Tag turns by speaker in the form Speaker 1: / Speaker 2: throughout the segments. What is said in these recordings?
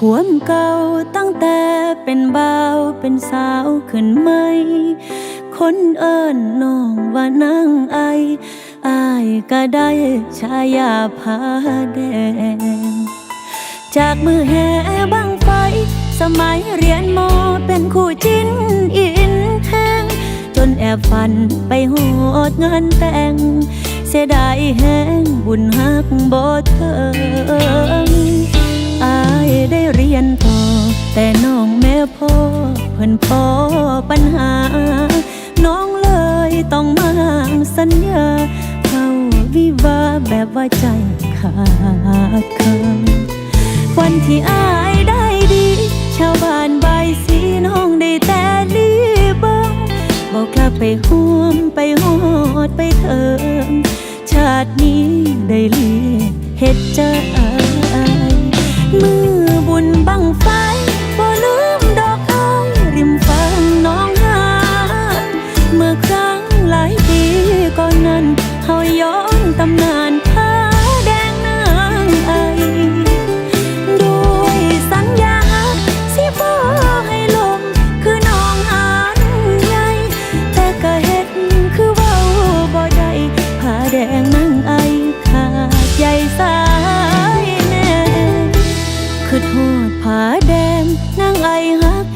Speaker 1: คือโทษขวมเก่าตั้งแต่เป็นบ่าวเป็นสาวขึ้นไหม คนเอิ้นน้องว่านางไออายก็ได้ชายาพาแดง จากมือแห่บังไฟ สมัยเรียนมอเป็นคู่จิ้นอินแทงจนแอบฝันไปโหดเงินแต่ง เสียดายแห้งบุญหักบ่เทิง ได้เรียนต่อ แต่น้องแม่พ่อเพิ่นพอปัญหา น้องเลยต้องมาสัญญา เข้าวิวาแบบว่าใจขาดคิงวันที่อายได้ดี ชาวบ้านใบสีน้องได้แต่ลีเบิงบอกกลับไปห่วมไปหอดไปเถิงชาตินี้ได้เลียเฮ็ดใจมื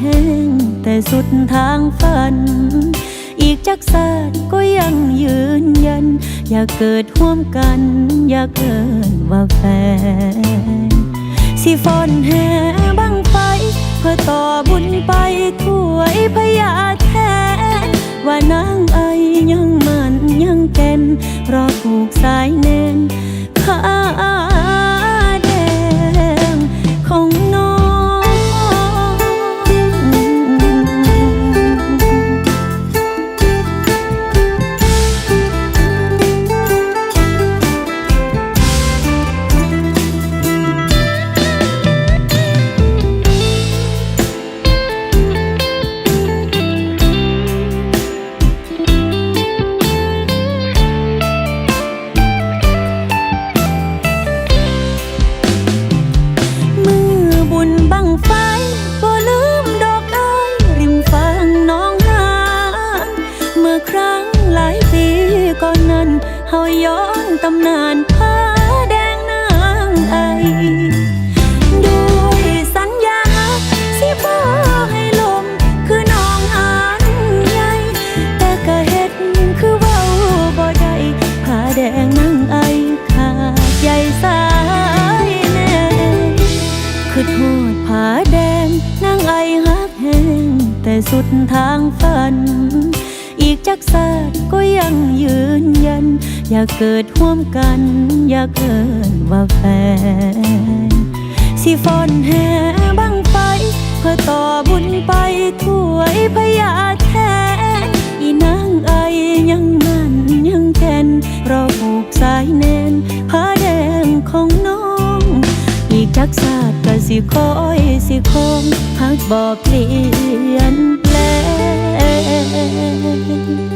Speaker 1: แหงแต่สุดทางฝัน อีกจักศาสตก็ยังยืนยัน อยากเกิดร่วมกัน อยากเกินว่าแฟน สิฟอนแห่บังไฟ เพื่อต่อบุญไปถวยพยาแทน ว่านางไอยังมันยังแก่นรอผูกสายแน่น เฮาย้อนตำนานผ้าแดงนางไอด้วยสัญญาสิบ่ให้ลม คือน้องหานใหญ่แต่ก็เฮ็ดคือเว้าบ่ได้ผ้าแดงนางไอขาดใหญ่สายแน่คือโทษผ้าแดงนางไอฮักแหงแต่สุดทางฝันอีกจักศาสตก็ยังยืนยัน อยากเกิดห่วมกัน อยากเกินว่าแฟน สิฟอนแห่บังไฟเพื่อต่อบุญไปถวยพยาแทนอีนางไอยังมันยังแก่นรอผูกสายแน่นผ้าแดงของน้อง อีกจักศาสตร์ก็สิคอยสิคงพักบอกเปลี่ยนแปลง